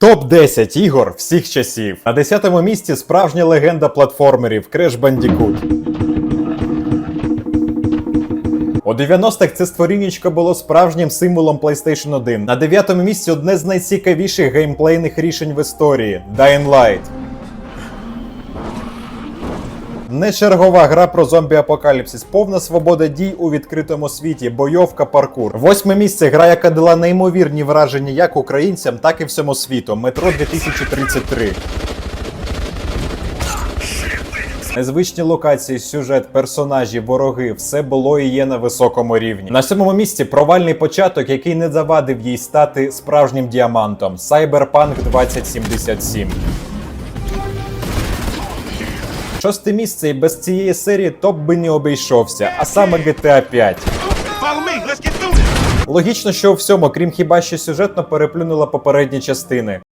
Топ 10 ігор всіх часів. На 10-му місці справжня легенда платформерів Crash Bandicoot. У 90-х це створіннячко було справжнім символом PlayStation 1. На 9-му місці одне з найцікавіших геймплейних рішень в історії Dying Light. Не чергова гра про зомбі-апокаліпсис, повна свобода дій у відкритому світі, бойовка, паркур. Восьме місце гра, яка дала неймовірні враження як українцям, так і всьому світу. Метро 2033. Незвичні локації, сюжет, персонажі, вороги все було і є на високому рівні. На сьомому місці провальний початок, який не завадив їй стати справжнім діамантом. Cyberpunk 2077. Шосте місце і без цієї серії топ би не обійшовся, а саме GTA 5. Follow me, let's get through this. Логічно, що у всьому, крім хіба що сюжетно переплюнула попередні частини.